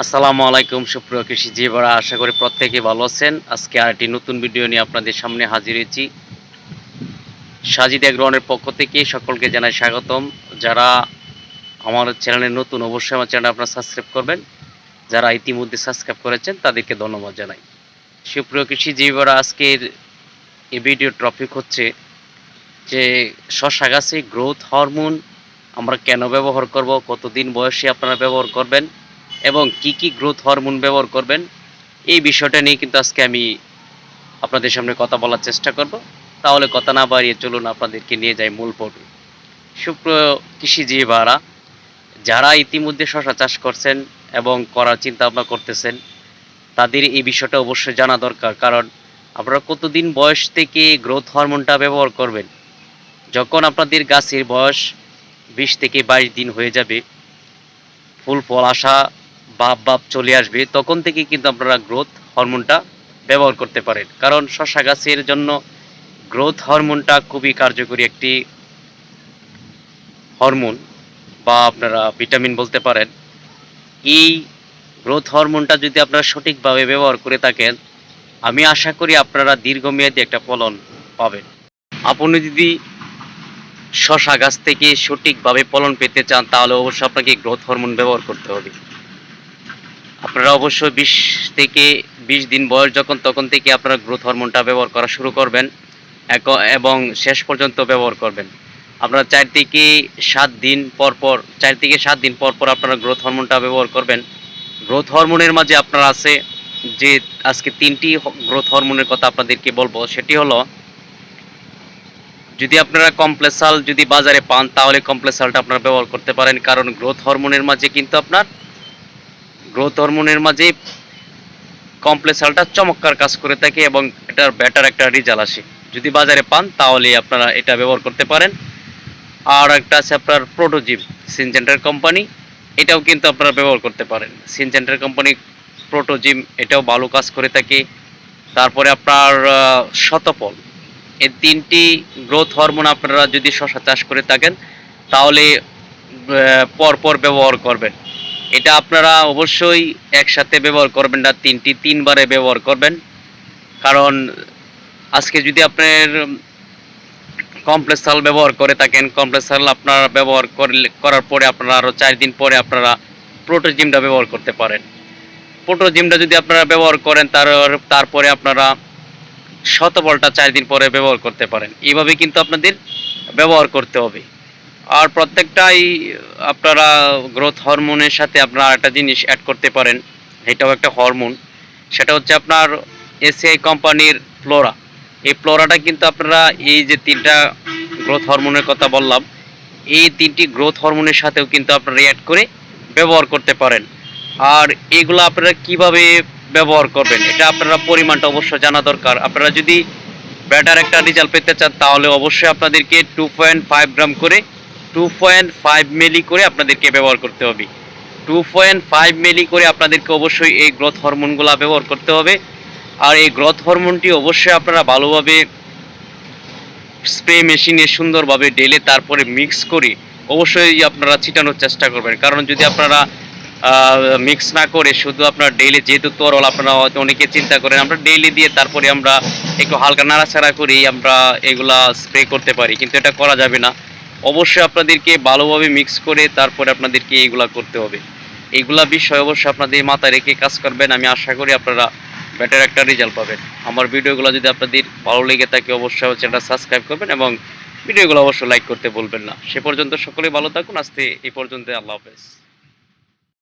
আসসালামু আলাইকুম, সুপ্রিয় কৃষি জীবরা, আশা করি প্রত্যেকে ভালো আছেন। আজকে আরেকটি নতুন ভিডিও নিয়ে আপনাদের সামনে হাজির হয়েছি। সাজিদ গ্রহণের পক্ষ থেকে সকলকে জানাই স্বাগতম। যারা আমার চ্যানেলে নতুন, অবশ্যই আমার চ্যানেল আপনারা সাবস্ক্রাইব করবেন। যারা ইতিমধ্যে সাবস্ক্রাইব করেছেন, তাদেরকে ধন্যবাদ জানাই। সুপ্রিয় কৃষি জীবরা, আজকের এই ভিডিও টপিক হচ্ছে যে শশা গাছে গ্রোথ হরমোন আমরা কেন ব্যবহার করব, কতদিন বয়সে আপনারা ব্যবহার করবেন এবং কি কি গ্রোথ হরমোন ব্যবহার করবেন, এই বিষয়টা নিয়ে কিন্তু আজকে আমি আপনাদের সামনে কথা বলার চেষ্টা করব। তাহলে কথা না বাড়িয়ে চলুন, আপনাদেরকে নিয়ে যাই মূল পর্বে। সুপ্রিয় কৃষিজীবীরা যারা ইতিমধ্যে শশা চাষ করছেন এবং করার চিন্তা ভাবনা করতেছেন, তাদের এই বিষয়টা অবশ্যই জানা দরকার। কারণ আপনারা কতদিন বয়স থেকে গ্রোথ হরমোনটা ব্যবহার করবেন? যখন আপনাদের গাছের বয়স বিশ থেকে বাইশ দিন হয়ে যাবে, ফুল ফল আসা বাপ বাপ চলে আসবে, তখন থেকে কিন্তু আপনারা গ্রোথ হরমোনটা ব্যবহার করতে পারেন। কারণ শশা গাছের জন্য গ্রোথ হরমোনটা খুবই কার্যকরী একটি হরমোন বা আপনারা ভিটামিন বলতে পারেন। এই গ্রোথ হরমোনটা যদি আপনারা সঠিকভাবে ব্যবহার করে থাকেন, আমি আশা করি আপনারা দীর্ঘমেয়াদী একটা ফলন পাবেন। আপনি যদি শশা গাছ থেকে সঠিকভাবে ফলন পেতে চান, তাহলে অবশ্যই আপনাকে গ্রোথ হরমোন ব্যবহার করতে হবে। আপনারা অবশ্যই বিশ থেকে বিশ দিন বয়স যখন, তখন থেকে আপনারা গ্রোথ হরমোনটা ব্যবহার করা শুরু করবেন এবং শেষ পর্যন্ত ব্যবহার করবেন। আপনারা চার থেকে সাত দিন পর পর, চার থেকে সাত দিন পর পর আপনারা গ্রোথ হরমোনটা ব্যবহার করবেন। গ্রোথ হরমোনের মাঝে আপনার আছে যে, আজকে তিনটি গ্রোথ হরমোনের কথা আপনাদেরকে বলব, সেটি হলো, যদি আপনারা কমপ্লেসাল যদি বাজারে পান, তাহলে কমপ্লেসালটা আপনারা ব্যবহার করতে পারেন, কারণ গ্রোথ হরমোনের মাঝে কিন্তু আপনার গ্রোথ হরমোনের মাঝে কমপ্লেসালটা চমৎকার কাজ করে থাকে এবং এটার বেটার একটা রেজাল্ট আসে। যদি বাজারে পান, তাহলে আপনারা এটা ব্যবহার করতে পারেন। আর একটা আছে আপনার প্রোটোজিম সিনজেন্টার কোম্পানি এটাও কিন্তু আপনারা ব্যবহার করতে পারেন। সিনজেন্টার কোম্পানি প্রোটোজিম এটাও ভালো কাজ করে থাকে। তারপরে আপনার শতফল এই তিনটি গ্রোথ হরমোন আপনারা যদি শশা চাষ করে থাকেন, তাহলে পরপর ব্যবহার করবেন। এটা আপনারা অবশ্যই একসাথে ব্যবহার করবেন না, তিনটি তিনবারে ব্যবহার করবেন। কারণ আজকে যদি আপনার কমপ্লেক্স সাল ব্যবহার করে থাকেন কমপ্লেক্স সাল আপনারা ব্যবহার করলে, করার পরে আপনারা আরও চার দিন পরে আপনারা প্রোটোজিমটা ব্যবহার করতে পারেন। প্রোটোজিমটা যদি আপনারা ব্যবহার করেন, তার, তারপরে আপনারা শতবলটা চার দিন পরে ব্যবহার করতে পারেন। এইভাবে কিন্তু আপনাদের ব্যবহার করতে হবে। আর প্রত্যেকটাই আপনারা গ্রোথ হরমোনের সাথে আপনারা একটা জিনিস অ্যাড করতে পারেন, এটাও একটা হরমোন সেটা হচ্ছে আপনার এসিআই কোম্পানির ফ্লোরা এই ফ্লোরাটা কিন্তু আপনারা এই যে তিনটা গ্রোথ হরমোনের কথা বললাম, এই তিনটি গ্রোথ হরমোনের সাথেও কিন্তু আপনারা অ্যাড করে ব্যবহার করতে পারেন। আর এগুলো আপনারা কীভাবে ব্যবহার করবেন, এটা আপনারা পরিমাণটা অবশ্যই জানা দরকার। আপনারা যদি ব্যাটার একটা রেজাল্ট পেতে চান, তাহলে অবশ্যই আপনাদেরকে টু পয়েন্ট ফাইভ গ্রাম করে টু পয়েন্ট ফাইভ মিলি করে আপনাদেরকে ব্যবহার করতে হবে। টু পয়েন্ট ফাইভ মিলি করে আপনাদেরকে অবশ্যই এই গ্রোথ হরমোনগুলো ব্যবহার করতে হবে। আর এই গ্রোথ হরমোনটি অবশ্যই আপনারা ভালোভাবে স্প্রে মেশিনে সুন্দরভাবে ডেলে তারপরে মিক্স করে অবশ্যই আপনারা ছিটানোর চেষ্টা করবেন। কারণ যদি আপনারা মিক্স না করে শুধু আপনার ডেইলি যেহেতু তরল, আপনারা হয়তো অনেকে চিন্তা করেন, আমরা ডেইলি দিয়ে তারপরে আমরা একটু হালকা নাড়াচাড়া করি আমরা এগুলা স্প্রে করতে পারি। কিন্তু এটা করা যাবে না। অবশ্যই আপনাদেরকে ভালোভাবে মিক্স করে তারপরে আপনাদেরকে এইগুলা করতে হবে। এইগুলা বিষয় অবশ্যই আপনাদের মাথায় রেখে কাজ করবেন। আমি আশা করি আপনারা ব্যাটার একটা রেজাল্ট পাবেন। আমার ভিডিওগুলো যদি আপনাদের ভালো লেগে থাকে, অবশ্যই আমার চ্যানেলটা সাবস্ক্রাইব করবেন এবং ভিডিওগুলো অবশ্যই লাইক করতে বলবেন না। সে পর্যন্ত সকলেই ভালো থাকুন। আজকে এই পর্যন্ত আল্লাহ হাফেজ।